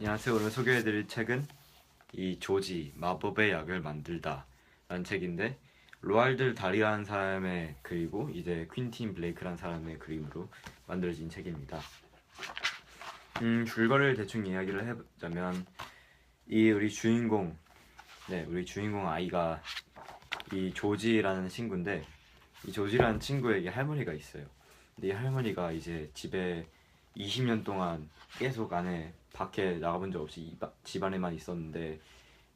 안녕하세요. 오늘 소개해드릴 책은 이 조지 마법의 약을 만들다 라는 책인데 로알드 다리라는 사람의 그리고 이제 퀸틴 블레이크라는 사람의 그림으로 만들어진 책입니다. 음, 줄거리를 대충 이야기를 해보자면 이 우리 주인공 네 우리 주인공 아이가 이 조지라는 친구인데 이 조지라는 친구에게 할머니가 있어요. 근데 이 할머니가 이제 집에 20년 동안 계속 안에 밖에 나가본 적 없이 이 바- 집 안에만 있었는데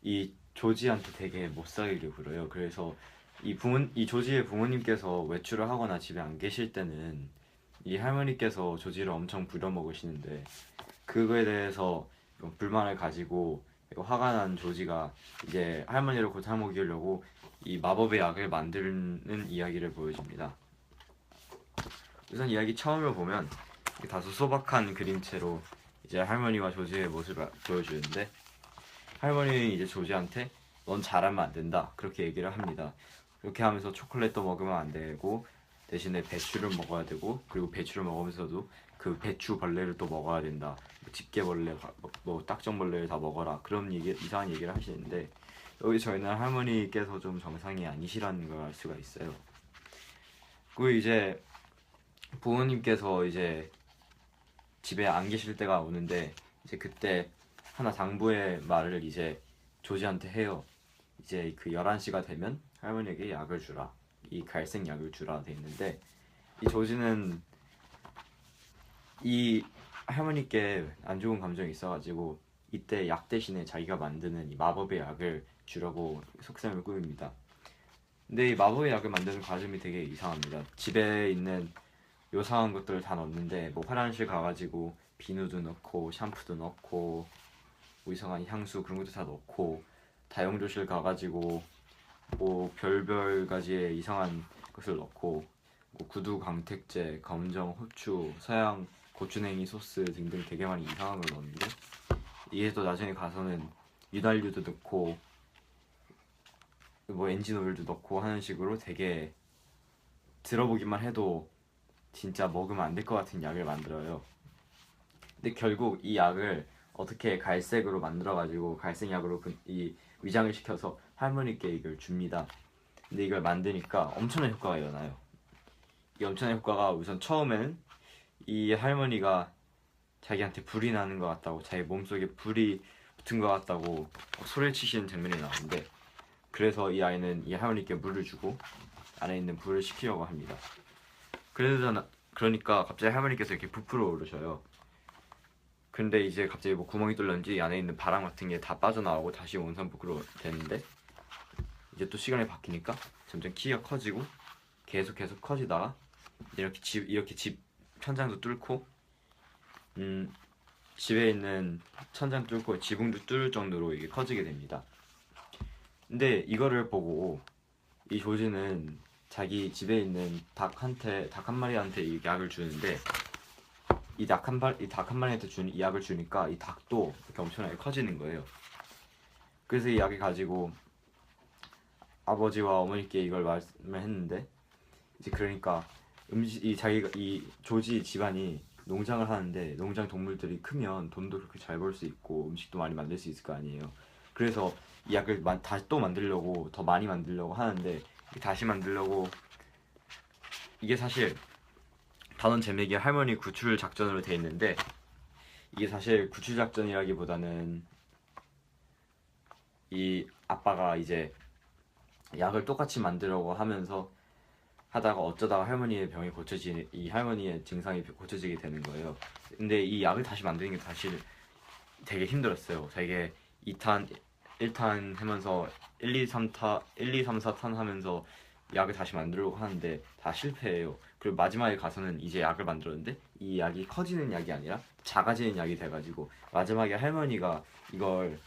이 조지한테 되게 못 살기를 그래요. 그래서 이 부모 이 조지의 부모님께서 외출을 하거나 집에 안 계실 때는 이 할머니께서 조지를 엄청 부려먹으시는데 그거에 대해서 좀 불만을 가지고 화가 난 조지가 이제 할머니를 고쳐먹이려고 이 마법의 약을 만드는 이야기를 보여줍니다. 우선 이야기 처음을 보면 다소 소박한 그림체로 이제 할머니와 조지의 모습을 보여주는데 할머니는 이제 조지한테 넌 잘하면 안 된다 그렇게 얘기를 합니다. 그렇게 하면서 초콜릿도 먹으면 안 되고 대신에 배추를 먹어야 되고 그리고 배추를 먹으면서도 그 배추 벌레를 또 먹어야 된다. 뭐 집게벌레, 뭐- 뭐 딱정벌레를 다 먹어라. 그런 얘기, 이상한 얘기를 하시는데 여기 저희는 할머니께서 좀 정상이 아니시라는 걸 알 수가 있어요. 그리고 이제 부모님께서 이제 집에 안 계실 때가 오는데 이제 그때 하나 당부의 말을 이제 조지한테 해요. 이제 그 11시가 되면 할머니에게 약을 주라. 이 갈색 약을 주라 돼 있는데 이 조지는 이 할머니께 안 좋은 감정이 있어가지고 이때 약 대신에 자기가 만드는 이 마법의 약을 주려고 속셈을 꾸밉니다. 근데 이 마법의 약을 만드는 과정이 되게 이상합니다. 집에 있는 요상한 것들을 다 넣는데 뭐 화장실 가가지고 비누도 넣고 샴푸도 넣고 뭐 이상한 향수 그런 것도 다 넣고 다용도실 가가지고 뭐 별별 가지의 이상한 것을 넣고 뭐 구두 강택제, 검정 후추, 서양 고추냉이 소스 등등 되게 많이 이상한 걸 넣었는데 이게 또 나중에 가서는 유달유도 넣고 뭐 엔진 오일도 넣고 하는 식으로 되게 들어보기만 해도 진짜 먹으면 안 될 것 같은 약을 만들어요. 근데 결국 이 약을 어떻게 갈색으로 만들어가지고 갈색 약으로 그- 이 위장을 시켜서 할머니께 이걸 줍니다. 근데 이걸 만드니까 엄청난 효과가 일어나요. 이 엄청난 효과가 우선 처음에는 이 할머니가 자기한테 불이 나는 것 같다고 자기 몸속에 불이 붙은 것 같다고 소리를 치시는 장면이 나오는데 그래서 이 아이는 이 할머니께 물을 주고 안에 있는 불을 식히려고 합니다. 그러자 그러니까 갑자기 할머니께서 이렇게 부풀어 오르셔요. 근데 이제 갑자기 뭐 구멍이 뚫렸는지 안에 있는 바람 같은 게 다 빠져나오고 다시 원상복구로 되는데 이제 또 시간이 바뀌니까 점점 키가 커지고 계속 계속 커지다가 이렇게 집 이렇게 집 천장도 뚫고 음 집에 있는 천장 뚫고 지붕도 뚫을 정도로 이게 커지게 됩니다. 근데 이거를 보고 이 조지는 자기 집에 있는 닭한테 닭 한 마리한테 이 약을 주는데 이닭 한 마리한테 주는 이 약을 주니까 이 닭도 이렇게 엄청나게 커지는 거예요. 그래서 이 약을 가지고 아버지와 어머니께 이걸 말씀을 했는데 이제 그러니까 음식 이 자기가 이 조지 집안이 농장을 하는데 농장 동물들이 크면 돈도 그렇게 잘 벌 수 있고 음식도 많이 만들 수 있을 거 아니에요. 그래서 이 약을 만- 다시 또 만들려고 더 많이 만들려고 하는데 다시 만들려고 이게 사실 단원 제맥이 할머니 구출 작전으로 돼 있는데 이게 사실 구출 작전이라기보다는 이 아빠가 이제 약을 똑같이 만들려고 하면서 하다가 어쩌다가 할머니의 병이 고쳐지 이 할머니의 증상이 고쳐지게 되는 거예요. 근데 이 약을 다시 만드는 게 사실 되게 힘들었어요. 되게 2탄 1탄 하면서 1, 2, 3타 1, 2, 3, 4탄 하면서 약을 다시 만들려고 하는데 다 실패해요. 그리고 마지막에 가서는 이제 약을 만들었는데 이 약이 커지는 약이 아니라 작아지는 약이 돼가지고 마지막에 할머니가 이걸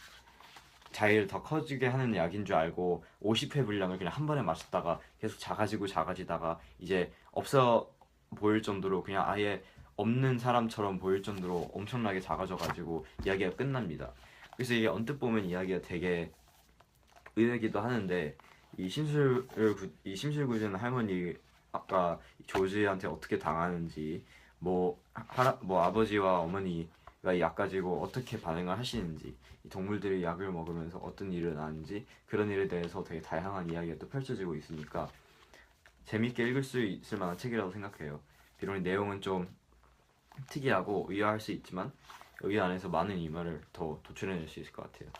자기를 더 커지게 하는 약인 줄 알고 50회 분량을 그냥 한 번에 마셨다가 계속 작아지고 작아지다가 이제 없어 보일 정도로 그냥 아예 없는 사람처럼 보일 정도로 엄청나게 작아져가지고 이야기가 끝납니다. 그래서 이게 언뜻 보면 이야기가 되게 의외기도 하는데 이 심술을 구- 이 심술구준 할머니 아까 조지한테 어떻게 당하는지 뭐 하라 뭐 아버지와 어머니 이약 가지고 어떻게 반응을 하시는지 이 동물들이 약을 먹으면서 어떤 일이 일어나는지 그런 일에 대해서 되게 다양한 이야기가 또 펼쳐지고 있으니까 재밌게 읽을 수 있을 만한 책이라고 생각해요. 비록 이 내용은 좀 특이하고 의아할 수 있지만 여기 안에서 많은 이말을 더 도출해낼 수 있을 것 같아요.